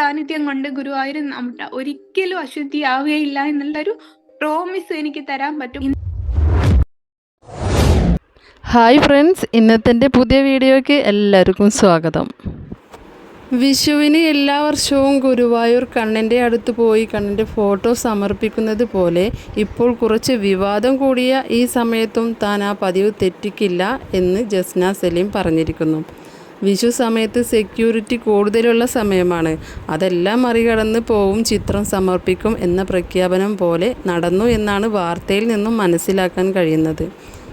സാന്നിധ്യം കൊണ്ട് ഗുരുവായൂർ നമ്മുടെ ഒരിക്കലും അശുദ്ധിയാവുകയില്ല എന്നുള്ളൊരു പ്രോമിസ് എനിക്ക് തരാൻ പറ്റും. ഹായ് ഫ്രണ്ട്സ് ഇന്നത്തെ പുതിയ വീഡിയോയ്ക്ക് എല്ലാവർക്കും സ്വാഗതം. വിഷുവിന് എല്ലാ വർഷവും ഗുരുവായൂർ കണ്ണന്റെ അടുത്ത് പോയി കണ്ണന്റെ ഫോട്ടോ സമർപ്പിക്കുന്നത് പോലെ ഇപ്പോൾ കുറച്ച് വിവാദം കൂടിയ ഈ സമയത്തും താൻ ആ പതിവ് തെറ്റിക്കില്ല എന്ന് ജസ്ന സലീം പറഞ്ഞിരിക്കുന്നു. വിഷു സമയത്ത് സെക്യൂരിറ്റി കൂടുതലുള്ള സമയമാണ്. അതെല്ലാം മറികടന്ന് പോവും ചിത്രം സമർപ്പിക്കും എന്ന പ്രഖ്യാപനം പോലെ നടന്നു എന്നാണ് വാർത്തയിൽ നിന്നും മനസ്സിലാക്കാൻ കഴിയുന്നത്.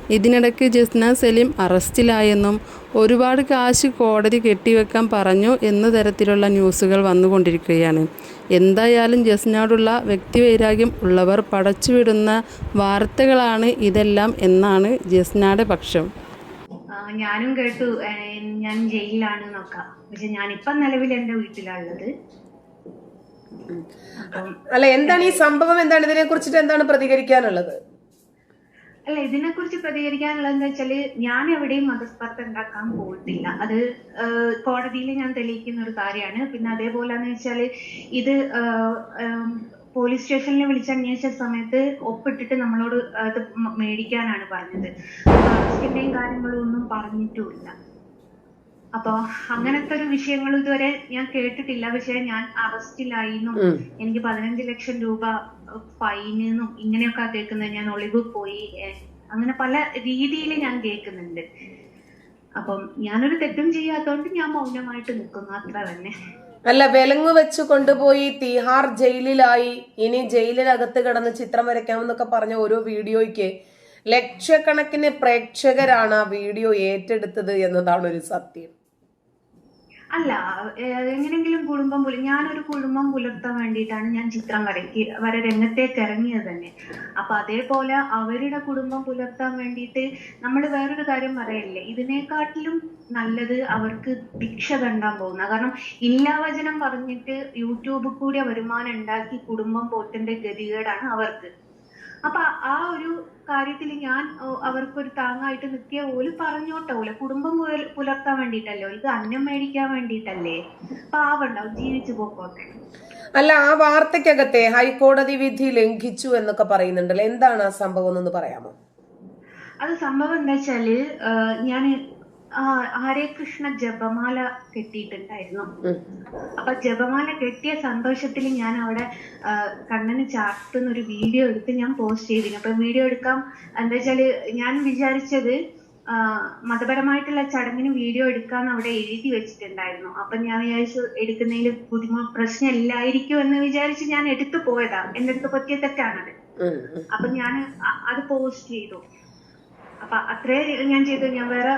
ഇതിനിടയ്ക്ക് ജസ്ന സലീം അറസ്റ്റിലായെന്നും ഒരുപാട് കാശ് കോടതി കെട്ടിവെക്കാൻ പറഞ്ഞു എന്ന തരത്തിലുള്ള ന്യൂസുകൾ വന്നുകൊണ്ടിരിക്കുകയാണ്. എന്തായാലും ജസ്നയോടുള്ള വ്യക്തിവൈരാഗ്യം ഉള്ളവർ പടച്ചുവിടുന്ന വാർത്തകളാണ് ഇതെല്ലാം എന്നാണ് ജസ്നയുടെ പക്ഷം. ഞാനും കേട്ടു ഞാൻ ജയിലിലാണ് നോക്കാം പക്ഷെ ഞാനിപ്പം നിലവിൽ എന്റെ വീട്ടിലാണുള്ളത്. അല്ല എന്താണ് ഈ സംഭവം? എന്താണ് ഇതിനെ കുറിച്ചിട്ട് എന്താണ് പ്രതികരിക്കാനുള്ളത്? അല്ല ഇതിനെ കുറിച്ച് പ്രതികരിക്കാനുള്ളത് എന്താ വെച്ചാൽ ഞാൻ എവിടെയും മതസ്പർദ്ധ ഉണ്ടാക്കാൻ പോയിട്ടില്ല. അത് കോടതിയിൽ ഞാൻ തെളിയിക്കുന്ന ഒരു കാര്യമാണ്. പിന്നെ അതേപോലെ എന്ന് വെച്ചാൽ ഇത് പോലീസ് സ്റ്റേഷനിൽ വിളിച്ച് അന്വേഷിച്ച സമയത്ത് ഒപ്പിട്ടിട്ട് നമ്മളോട് അത് മേടിക്കാനാണ് പറഞ്ഞത്. അറസ്റ്റിന്റെയും കാര്യങ്ങളും ഒന്നും പറഞ്ഞിട്ടുമില്ല. അപ്പൊ അങ്ങനത്തെ ഒരു വിഷയങ്ങൾ ഇതുവരെ ഞാൻ കേട്ടിട്ടില്ല. പക്ഷെ ഞാൻ അറസ്റ്റിലായി എന്നും എനിക്ക് പതിനഞ്ച് ലക്ഷം രൂപ ഫൈനെന്നും ഇങ്ങനെയൊക്കെ കേൾക്കുന്നത് ഞാൻ ഒളിവ് പോയി. അങ്ങനെ പല രീതിയിൽ ഞാൻ കേൾക്കുന്നുണ്ട്. അപ്പം ഞാനൊരു തെറ്റും ചെയ്യാത്തതുകൊണ്ട് ഞാൻ മൗനമായിട്ട് നിൽക്കുന്നു. അത്ര തന്നെ. അല്ല വിലങ്ങ് വെച്ച് കൊണ്ടുപോയി തിഹാർ ജയിലിലായി. ഇനി ജയിലിനകത്ത് കിടന്ന് ചിത്രം വരയ്ക്കാമെന്നൊക്കെ പറഞ്ഞ ഓരോ വീഡിയോയ്ക്ക് ലക്ഷക്കണക്കിന് പ്രേക്ഷകരാണ് ആ വീഡിയോ ഏറ്റെടുത്തത് എന്നതാണ് ഒരു സത്യം. അല്ല എങ്ങനെങ്കിലും കുടുംബം പുല ഞാനൊരു കുടുംബം പുലർത്താൻ വേണ്ടിയിട്ടാണ് ഞാൻ ചിത്രം വരയ്ക്ക് വര രംഗത്തേക്ക് ഇറങ്ങിയത് തന്നെ. അപ്പൊ അതേപോലെ അവരുടെ കുടുംബം പുലർത്താൻ വേണ്ടിയിട്ട് നമ്മൾ വേറൊരു കാര്യം പറയല്ലേ ഇതിനെക്കാട്ടിലും നല്ലത് അവർക്ക് ഭിക്ഷ തണ്ടാൻ പോകുന്ന കാരണം ഇല്ലാവചനം പറഞ്ഞിട്ട് യൂട്യൂബിൽ കൂടി വരുമാനം ഉണ്ടാക്കി കുടുംബം പോറ്റേണ്ട ഗതികേടാണ് അവർക്ക്. അപ്പൊ ആ ഒരു കാര്യത്തിൽ ഞാൻ അവർക്കൊരു താങ്ങായിട്ട് നിൽക്കിയ ഓൽ പറഞ്ഞോട്ടെ. ഓലെ കുടുംബം പുല- പുലർത്താൻ വേണ്ടിയിട്ടല്ലോ? ഇത് അന്നം മേടിക്കാൻ വേണ്ടിയിട്ടല്ലേ? പാവണ്ടാവും ജീവിച്ചു പോക്കോട്ടെ. അല്ല ആ വാർത്തക്കകത്തെ ഹൈക്കോടതി വിധി ലംഘിച്ചു എന്നൊക്കെ പറയുന്നുണ്ടല്ലോ. എന്താണ് ആ സംഭവം എന്നൊന്ന് പറയാമോ? അത് സംഭവം എന്താ വെച്ചാൽ ഞാൻ ഹരേ കൃഷ്ണ ജപമാല കെട്ടിയിട്ടുണ്ടായിരുന്നു. അപ്പൊ ജപമാല കെട്ടിയ സന്തോഷത്തിൽ ഞാൻ അവിടെ കണ്ണന് ചാർത്തുന്ന ഒരു വീഡിയോ എടുത്ത് ഞാൻ പോസ്റ്റ് ചെയ്തിരുന്നു. അപ്പൊ വീഡിയോ എടുക്കാം. എന്താ വെച്ചാൽ ഞാൻ വിചാരിച്ചത് മതപരമായിട്ടുള്ള ചടങ്ങിന് വീഡിയോ എടുക്കാന്ന് അവിടെ എഴുതി വെച്ചിട്ടുണ്ടായിരുന്നു. അപ്പൊ ഞാൻ വിചാരിച്ചു എടുക്കുന്നതിൽ ബുദ്ധിമുട്ട് പ്രശ്നം ഇല്ലായിരിക്കും എന്ന് വിചാരിച്ച് ഞാൻ എടുത്തു പോയതാ. എന്റെ അടുത്ത് പറ്റിയ തെറ്റാണത്. അപ്പൊ ഞാൻ അത് പോസ്റ്റ് ചെയ്തു. അപ്പൊ അത്രേ ഞാൻ ചെയ്തു. ഞാൻ വേറെ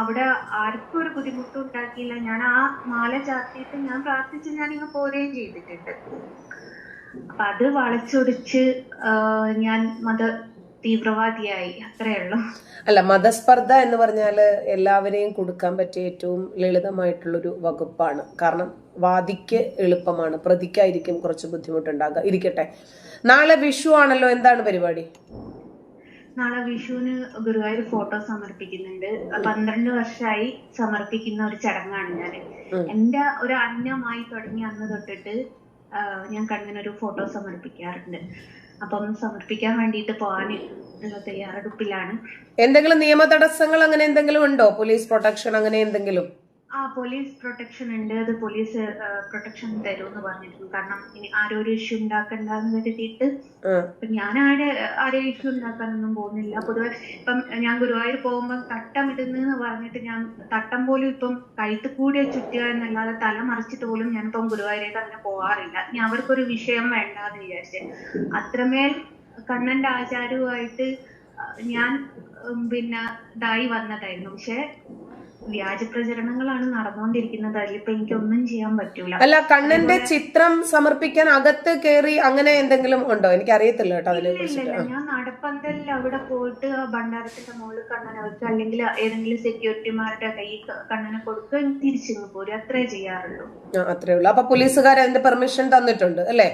അവിടെ ആർക്കും ഒരു ബുദ്ധിമുട്ടും ഉണ്ടാക്കിയില്ല. ഞാൻ ആ മാല ചാർത്തിയിട്ട് ഞാൻ പ്രാർത്ഥിച്ച് ഞാൻ ഇങ്ങ് പോരുകയും ചെയ്തിട്ടുണ്ട്. അപ്പൊ അത് വളച്ചൊടിച്ച് ഞാൻ മത തീവ്രവാദിയായി. അത്രേ ഉള്ളൂ. അല്ല മതസ്പർദ്ധ എന്ന് പറഞ്ഞാൽ എല്ലാവരെയും കൊടുക്കാൻ പറ്റിയ ഏറ്റവും ലളിതമായിട്ടുള്ളൊരു വകുപ്പാണ്. കാരണം വാദിക്ക് എളുപ്പമാണ്. പ്രതിക്കായിരിക്കും കുറച്ച് ബുദ്ധിമുട്ടുണ്ടാകുക ഇരിക്കട്ടെ. നാളെ വിഷു ആണല്ലോ. എന്താണ് പരിപാടി? നാളെ വിഷുവിന് ഗുരുവായൂർ ഫോട്ടോ സമർപ്പിക്കുന്നുണ്ട്. പന്ത്രണ്ട് വർഷമായി സമർപ്പിക്കുന്ന ഒരു ചടങ്ങാണ് ഞാൻ എന്റെ എന്റെ ഒരു അന്നമായി തുടങ്ങി അന്ന് തൊട്ടിട്ട് ഞാൻ കണ്ണിനൊരു ഫോട്ടോ സമർപ്പിക്കാറുണ്ട്. അപ്പം സമർപ്പിക്കാൻ വേണ്ടിയിട്ട് പോകാൻ തയ്യാറെടുപ്പിലാണ്. എന്തെങ്കിലും നിയമ തടസ്സങ്ങൾ അങ്ങനെ എന്തെങ്കിലും ഉണ്ടോ? പോലീസ് പ്രൊട്ടക്ഷൻ അങ്ങനെ എന്തെങ്കിലും? ആ പോലീസ് പ്രൊട്ടക്ഷൻ ഉണ്ട് അത് പോലീസ് പ്രൊട്ടക്ഷൻ തരുമെന്ന് പറഞ്ഞിരുന്നു. കാരണം ഇനി ആരും ഒരു ഇഷ്യൂ ഉണ്ടാക്കണ്ടെന്ന് കരുതിയിട്ട് ഞാൻ ആരെ ആരെ ഇഷ്യൂ ഉണ്ടാക്കാനൊന്നും പോകുന്നില്ല. പൊതുവെ ഇപ്പം ഞാൻ ഗുരുവായൂർ പോകുമ്പോൾ തട്ടം ഇടുന്നെന്ന് പറഞ്ഞിട്ട് ഞാൻ തട്ടം പോലും ഇപ്പം കഴുത്ത് ചുറ്റുക എന്നല്ലാതെ തല മറിച്ചിട്ട് പോലും ഞാനിപ്പം ഗുരുവായൂരേക്ക് അങ്ങനെ പോകാറില്ല ഇനി അവർക്കൊരു വിഷയം വേണ്ട എന്ന് വിചാരിച്ച്. അത്രമേൽ കണ്ണന്റെ ആചാരവുമായിട്ട് ഞാൻ പിന്നെ ഇതായി വന്നതായിരുന്നു. പക്ഷെ വ്യാജ പ്രചരണങ്ങളാണ് നടന്നുകൊണ്ടിരിക്കുന്നത് അതിലിപ്പോ എനിക്കൊന്നും ചെയ്യാൻ പറ്റൂല. അല്ല കണ്ണന്റെ ചിത്രം സമർപ്പിക്കാൻ അകത്ത് കയറി അങ്ങനെ എന്തെങ്കിലും ഉണ്ടോ? എനിക്ക് അറിയത്തില്ല കേട്ടോ അതിനെ കുറിച്ചിട്ട്. ഞാൻ നടപ്പന്തലിൽ അവിടെ പോയിട്ട് ഭണ്ഡാരത്തിന്റെ മുകളിൽ വെക്കുക അല്ലെങ്കിൽ ഏതെങ്കിലും സെക്യൂരിറ്റിമാരുടെ കൈ കണ്ണനെ കൊടുക്കുക തിരിച്ചു പോരും. അത്രേ ചെയ്യാറുള്ളൂ. അത്രേ ഉള്ളൂ. അപ്പൊ പോലീസുകാർ അതിന്റെ പെർമിഷൻ തന്നിട്ടുണ്ട് അല്ലേ?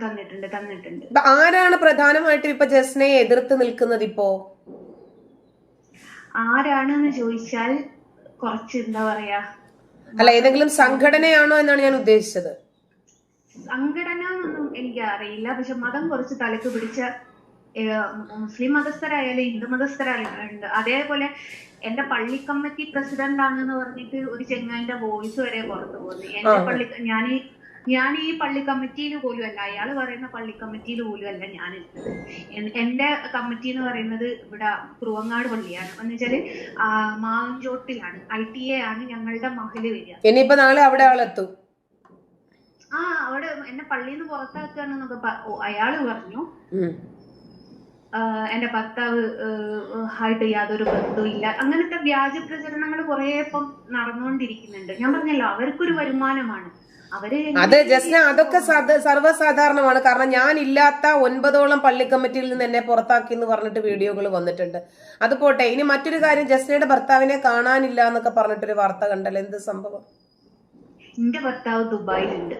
തന്നിട്ടുണ്ട് തന്നിട്ടുണ്ട്. ആരാണ് പ്രധാനമായിട്ടും ഇപ്പൊ ജസ്നയെ എതിർത്ത് നിൽക്കുന്നത് ഇപ്പോ? ആരാണെന്ന് ചോദിച്ചാൽ കുറച്ച് എന്താ പറയാ അല്ല ഏതെങ്കിലും സംഘടനയാണോ എന്നാണ് ഞാൻ ഉദ്ദേശിച്ചത്? സംഘടന ഒന്നും എനിക്ക് അറിയില്ല. പക്ഷെ മതം കുറച്ച് തലക്ക് പിടിച്ച മുസ്ലിം മതസ്ഥരായാലും ഹിന്ദു മതസ്ഥരായാലും അതേപോലെ എന്റെ പള്ളി കമ്മിറ്റി പ്രസിഡന്റ് ആണെന്ന് പറഞ്ഞിട്ട് ഒരു ചെങ്ങായിന്റെ വോയിസ് വരെ പുറത്തു പോകുന്നു എന്റെ പള്ളി ഞാൻ ഞാൻ ഈ പള്ളി കമ്മിറ്റിയിൽ പോലും അല്ല അയാൾ പറയുന്ന പള്ളി കമ്മിറ്റിയിൽ പോലും അല്ല ഞാൻ എന്റെ കമ്മിറ്റി എന്ന് പറയുന്നത് ഇവിടെ കുറുവങ്ങാട് പള്ളിയാണ്. എന്ന് വെച്ചാൽ മാവഞ്ചോട്ടിലാണ്. ഐ ടി എ ആണ് ഞങ്ങളുടെ മഹൽ വരിക. ഇനിയിപ്പോ നാളെ അവിടെ ആളെത്തും ആ അവിടെ എന്നെ പള്ളിയിൽ നിന്ന് പുറത്താക്കുകയാണെന്നൊക്കെ അയാൾ പറഞ്ഞു. എന്റെ ഭർത്താവ് ആയിട്ട് യാതൊരു ബന്ധവും ഇല്ല. അങ്ങനത്തെ വ്യാജ പ്രചരണങ്ങൾ കുറെ ഇപ്പം നടന്നുകൊണ്ടിരിക്കുന്നുണ്ട്. ഞാൻ പറഞ്ഞല്ലോ അവർക്കൊരു വരുമാനമാണ്. അത് ജസ്ന അതൊക്കെ സർവസാധാരണമാണ്. കാരണം ഞാൻ ഇല്ലാത്ത ഒൻപതോളം പള്ളി കമ്മിറ്റിയിൽ നിന്ന് എന്നെ പുറത്താക്കി എന്ന് പറഞ്ഞിട്ട് വീഡിയോകൾ വന്നിട്ടുണ്ട്. അത് പോട്ടെ ഇനി മറ്റൊരു കാര്യം ജസ്നയുടെ ഭർത്താവിനെ കാണാനില്ല എന്നൊക്കെ പറഞ്ഞിട്ടൊരു വാർത്ത കണ്ടല്ലോ. എന്ത് സംഭവം? എന്റെ ഭർത്താവ് ദുബായിലുണ്ട്.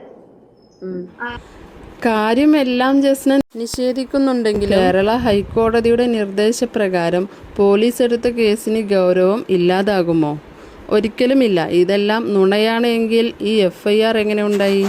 കാര്യമെല്ലാം ജസ്ന നിഷേധിക്കുന്നുണ്ടെങ്കിൽ കേരള ഹൈക്കോടതിയുടെ നിർദ്ദേശപ്രകാരം പോലീസ് എടുത്ത കേസിന് ഗൗരവം ഇല്ലാതാകുമോ? ഒരിക്കലുമില്ല. ഇതെല്ലാം നുണയാണ് എങ്കിൽ ഈ എഫ് ഐ ആർ എങ്ങനെ ഉണ്ടായി?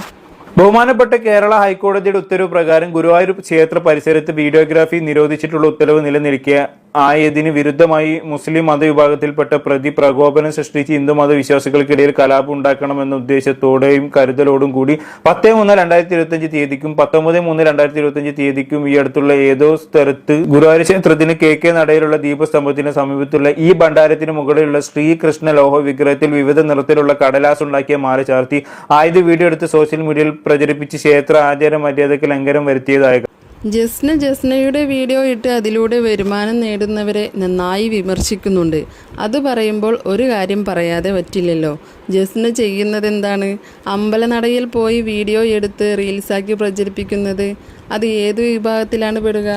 ബഹുമാനപ്പെട്ട കേരള ഹൈക്കോടതിയുടെ ഉത്തരവ് പ്രകാരം ഗുരുവായൂർ ക്ഷേത്ര പരിസരത്ത് വീഡിയോഗ്രാഫി നിരോധിച്ചിട്ടുള്ള ഉത്തരവ് നിലനിൽക്കെ ആയതിന് വിരുദ്ധമായി മുസ്ലിം മതവിഭാഗത്തിൽപ്പെട്ട പ്രതി പ്രകോപനം സൃഷ്ടിച്ച് ഹിന്ദു മതവിശ്വാസികൾക്കിടയിൽ കലാപം ഉണ്ടാക്കണമെന്ന ഉദ്ദേശത്തോടെയും കരുതലോടും കൂടി പത്ത് മൂന്ന് രണ്ടായിരത്തി ഇരുപത്തിയഞ്ച് തീയതിക്കും പത്തൊമ്പത് മൂന്ന് രണ്ടായിരത്തി ഇരുപത്തിയഞ്ച് തീയതിക്കും ഈ അടുത്തുള്ള ഏതോ സ്ഥലത്ത് ഗുരുവായൂർ ക്ഷേത്രത്തിന് കെ കെ നടയിലുള്ള ദീപസ്തംഭത്തിന് സമീപത്തുള്ള ഈ ഭണ്ഡാരത്തിന് മുകളിലുള്ള ശ്രീകൃഷ്ണ ലോഹ വിഗ്രഹത്തിൽ വിവിധ നിറത്തിലുള്ള കടലാസ് ഉണ്ടാക്കിയ മാല ചാർത്തി ആയുധ വീഡിയോ എടുത്ത് സോഷ്യൽ മീഡിയയിൽ പ്രചരിപ്പിച്ച് ക്ഷേത്ര ആചാര മര്യാദയ്ക്ക് ലംഘനം വരുത്തിയതായ ജസ്ന ജസ്നയുടെ വീഡിയോ ഇട്ട് അതിലൂടെ വരുമാനം നേടുന്നവരെ നന്നായി വിമർശിക്കുന്നുണ്ട്. അത് പറയുമ്പോൾ ഒരു കാര്യം പറയാതെ പറ്റില്ലല്ലോ. ജസ്ന ചെയ്യുന്നത് എന്താണ് അമ്പലനടയിൽ പോയി വീഡിയോ എടുത്ത് റീൽസാക്കി പ്രചരിപ്പിക്കുന്നത്. അത് ഏത് വിഭാഗത്തിലാണ് പെടുക?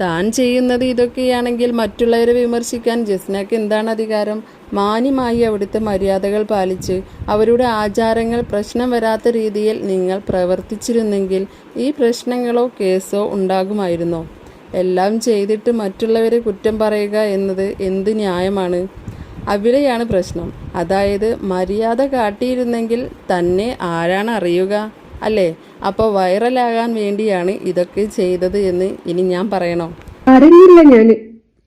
താൻ ചെയ്യുന്നത് ഇതൊക്കെയാണെങ്കിൽ മറ്റുള്ളവരെ വിമർശിക്കാൻ ജസ്നക്ക് എന്താണ് അധികാരം? മാന്യമായി അവിടുത്തെ മര്യാദകൾ പാലിച്ച് അവരുടെ ആചാരങ്ങൾ പ്രശ്നം വരാത്ത രീതിയിൽ നിങ്ങൾ പ്രവർത്തിച്ചിരുന്നെങ്കിൽ ഈ പ്രശ്നങ്ങളോ കേസോ ഉണ്ടാകുമായിരുന്നോ? എല്ലാം ചെയ്തിട്ട് മറ്റുള്ളവരെ കുറ്റം പറയുക എന്നത് എന്ത് ന്യായമാണ്? അവിടെയാണ് പ്രശ്നം. അതായത് മര്യാദ കാട്ടിയിരുന്നെങ്കിൽ തന്നെ ആരാണ് അറിയുക? അല്ലേ? അപ്പോൾ വൈറലാകാൻ വേണ്ടിയാണ് ഇതൊക്കെ ചെയ്തത് എന്ന് ഇനി ഞാൻ പറയണോ? അറിഞ്ഞില്ല ഞാൻ.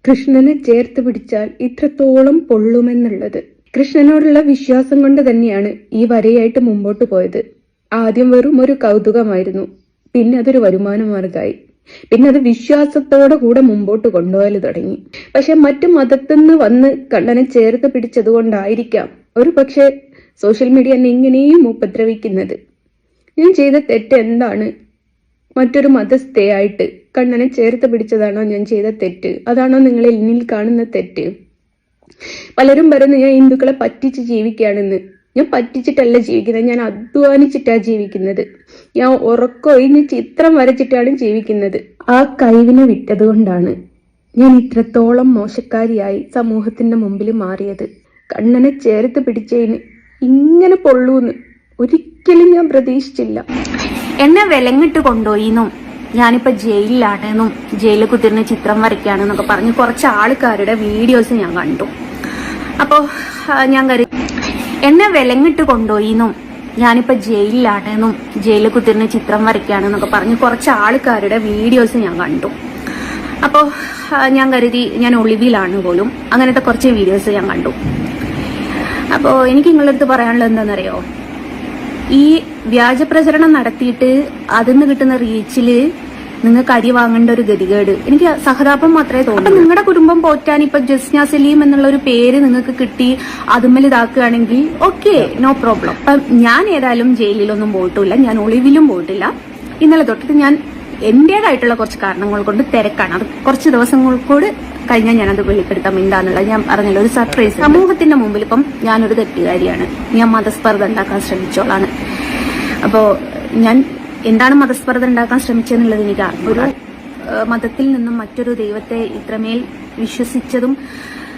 കൃഷ്ണനെ ചേർത്ത് പിടിച്ചാൽ ഇത്രത്തോളം പൊള്ളുമെന്നുള്ളത്. കൃഷ്ണനോടുള്ള വിശ്വാസം കൊണ്ട് തന്നെയാണ് ഈ വരയായിട്ട് മുമ്പോട്ട് പോയത്. ആദ്യം വെറും ഒരു കൗതുകമായിരുന്നു. പിന്നെ അതൊരു വരുമാന മാർഗമായി. പിന്നെ അത് വിശ്വാസത്തോടെ കൂടെ മുമ്പോട്ട് കൊണ്ടുപോയാൽ തുടങ്ങി. പക്ഷെ മറ്റു മതത്തിന്ന് വന്ന് കണ്ണനെ ചേർത്ത് പിടിച്ചത് കൊണ്ടായിരിക്കാം ഒരു പക്ഷെ സോഷ്യൽ മീഡിയ എന്നെ ഇങ്ങനെയും ഉപദ്രവിക്കുന്നത്. ഞാൻ ചെയ്ത തെറ്റ് എന്താണ്? മറ്റൊരു മതസ്ഥയായിട്ട് കണ്ണനെ ചേർത്ത് പിടിച്ചതാണോ ഞാൻ ചെയ്ത തെറ്റ്? അതാണോ നിങ്ങൾ എന്നിൽ കാണുന്ന തെറ്റ്? പലരും പറയുന്നു ഞാൻ ഹിന്ദുക്കളെ പറ്റിച്ച് ജീവിക്കുകയാണെന്ന്. ഞാൻ പറ്റിച്ചിട്ടല്ല ജീവിക്കുന്നത് ഞാൻ അധ്വാനിച്ചിട്ടാണ് ജീവിക്കുന്നത്. ഞാൻ ഉറക്കൊഴിഞ്ഞ് ചിത്രം വരച്ചിട്ടാണ് ജീവിക്കുന്നത്. ആ കഴിവിനെ വിട്ടതുകൊണ്ടാണ് ഞാൻ ഇത്രത്തോളം മോശക്കാരിയായി സമൂഹത്തിന്റെ മുമ്പിൽ മാറിയത്. കണ്ണനെ ചേർത്ത് പിടിച്ചതിന് ഇങ്ങനെ പൊള്ളൂന്ന്. ഒരിക്കലും ഞാൻ പ്രതീക്ഷിച്ചില്ല. എന്നെ വിലങ്ങിട്ട് കൊണ്ടുപോയിന്നും. ഞാനിപ്പോ ജയിലിലാണെന്നും ജയിലിൽ കുത്തിരുന്ന ചിത്രം വരയ്ക്കാണെന്നൊക്കെ പറഞ്ഞ് കുറച്ച് ആൾക്കാരുടെ വീഡിയോസ് ഞാൻ കണ്ടു. അപ്പോ ആ, ഞാൻ കരു എന്നെ വിലങ്ങിട്ട് കൊണ്ടുപോയിന്നും ഞാനിപ്പോ ജയിലിലാണെന്നും ജയിലിൽ കുത്തിരുന്ന ചിത്രം വരയ്ക്കാണെന്നൊക്കെ പറഞ്ഞ് കുറച്ച് ആൾക്കാരുടെ വീഡിയോസ് ഞാൻ കണ്ടു. അപ്പോ ഞാൻ കരുതി ഞാൻ ഒളിവിലാണ് പോലും. അങ്ങനത്തെ കുറച്ച് വീഡിയോസ് ഞാൻ കണ്ടു. അപ്പോ എനിക്ക് നിങ്ങളുടെ അടുത്ത് പറയാനുള്ളത് എന്താണെന്നറിയോ? ഈ വ്യാജ പ്രചരണം നടത്തിയിട്ട് അതിൽ നിന്ന് കിട്ടുന്ന റീച്ചിൽ നിങ്ങൾക്ക് അരി വാങ്ങേണ്ട ഒരു ഗതികേട്. എനിക്ക് സഹതാപം മാത്രമേ തോന്നൂ നിങ്ങളുടെ കുടുംബം പോറ്റാൻ ഇപ്പൊ ജസ്ന സലീം എന്നുള്ള ഒരു പേര് നിങ്ങൾക്ക് കിട്ടി അതുമ്മൽ ഇതാക്കുകയാണെങ്കിൽ ഓക്കെ നോ പ്രോബ്ലം. അപ്പൊ ഞാൻ ഏതായാലും ജയിലിലൊന്നും പോയിട്ടില്ല ഞാൻ ഒളിവിലും പോയിട്ടില്ല. ഇന്നലെ തൊട്ടിട്ട് ഞാൻ എന്റേതായിട്ടുള്ള കുറച്ച് കാരണങ്ങൾ കൊണ്ട് തിരക്കാണ്. അത് കുറച്ച് ദിവസങ്ങൾ കൂടി കഴിഞ്ഞാൽ ഞാനത് വെളിപ്പെടുത്താം. എന്താണെന്നുള്ളത് ഞാൻ പറഞ്ഞില്ല. ഒരു സർപ്രൈസ് സമൂഹത്തിന്റെ മുമ്പിൽ ഇപ്പം ഞാനൊരു തെറ്റുകാരിയാണ്. ഞാൻ മതസ്പർദ്ധ ഉണ്ടാക്കാൻ ശ്രമിച്ചോളാണ്. അപ്പോ ഞാൻ എന്താണ് മതസ്പർദ്ധ ഉണ്ടാക്കാൻ ശ്രമിച്ചതെന്നുള്ളത് എനിക്ക് ഒരു മതത്തിൽ നിന്നും മറ്റൊരു ദൈവത്തെ ഇത്രമേൽ വിശ്വസിച്ചതും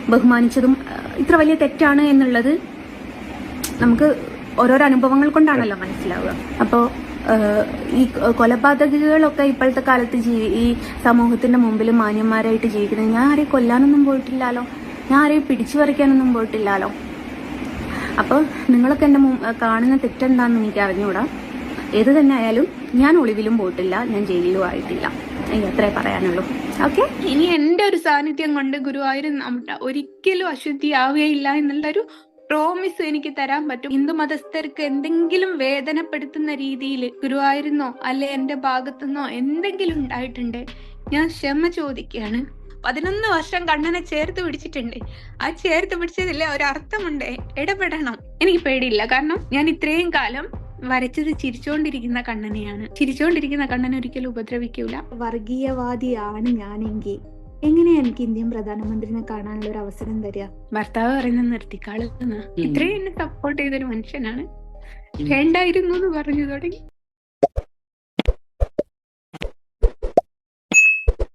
ബഹുമാനിച്ചതും ഇത്ര വലിയ തെറ്റാണ് എന്നുള്ളത് നമുക്ക് ഓരോരോ അനുഭവങ്ങൾ കൊണ്ടാണല്ലോ മനസ്സിലാവുക. അപ്പോൾ ഈ കൊലപാതകികളൊക്കെ ഇപ്പോഴത്തെ കാലത്ത് ജീവി ഈ സമൂഹത്തിന്റെ മുമ്പിൽ മാന്യന്മാരായിട്ട് ജീവിക്കുന്നത്. ഞാൻ ആരെയും കൊല്ലാനൊന്നും പോയിട്ടില്ലല്ലോ ഞാൻ ആരെയും പിടിച്ചു പറിക്കാനൊന്നും പോയിട്ടില്ലല്ലോ അപ്പോൾ നിങ്ങളൊക്കെ എന്നെ കാണുന്ന തെറ്റെന്താന്ന് എനിക്ക് അറിഞ്ഞുകൂടാ ഏത് തന്നെ ആയാലും ഞാൻ ഒളിവിലും പോയിട്ടില്ല ഞാൻ ജയിലിലും ആയിട്ടില്ല. എനിക്ക് അത്രേ പറയാനുള്ളൂ. ഓക്കെ? ഇനി എന്റെ ഒരു സാന്നിധ്യം കൊണ്ട് ഗുരുവായൂർ ഒരിക്കലും അശുദ്ധിയാവുകയില്ല എന്നുള്ളൊരു പ്രോമിസ് എനിക്ക് തരാൻ പറ്റും. ഹിന്ദു മതസ്ഥർക്ക് എന്തെങ്കിലും വേദനപ്പെടുത്തുന്ന രീതിയിൽ ഗുരുവായിരുന്നോ അല്ലെ എന്റെ ഭാഗത്തുനിന്നോ എന്തെങ്കിലും ഉണ്ടായിട്ടുണ്ട്? ഞാൻ ക്ഷമ ചോദിക്കുകയാണ്. പതിനൊന്ന് വർഷം കണ്ണനെ ചേർത്ത് പിടിച്ചിട്ടുണ്ട്. ആ ചേർത്ത് പിടിച്ചതിൽ ഒരർത്ഥമുണ്ട്. ഇടപെടണം. എനിക്ക് പേടിയില്ല. കാരണം ഞാൻ ഇത്രയും കാലം വരച്ചത് ചിരിച്ചോണ്ടിരിക്കുന്ന കണ്ണനെയാണ്. ചിരിച്ചോണ്ടിരിക്കുന്ന കണ്ണനെ ഒരിക്കലും ഉപദ്രവിക്കൂല. വർഗീയവാദിയാണ് ഞാനെങ്കിൽ. എങ്ങനെയാ എനിക്ക് ഇന്ത്യൻ പ്രധാനമന്ത്രിനെ കാണാനുള്ള ഒരു അവസരം തരിക? ഭർത്താവ് പറയുന്നത് നിർത്തിക്കാൾ. ഇത്രയും എന്നെ സപ്പോർട്ട് ചെയ്തൊരു മനുഷ്യനാണ്. വേണ്ടായിരുന്നു എന്ന് പറഞ്ഞു തുടങ്ങി.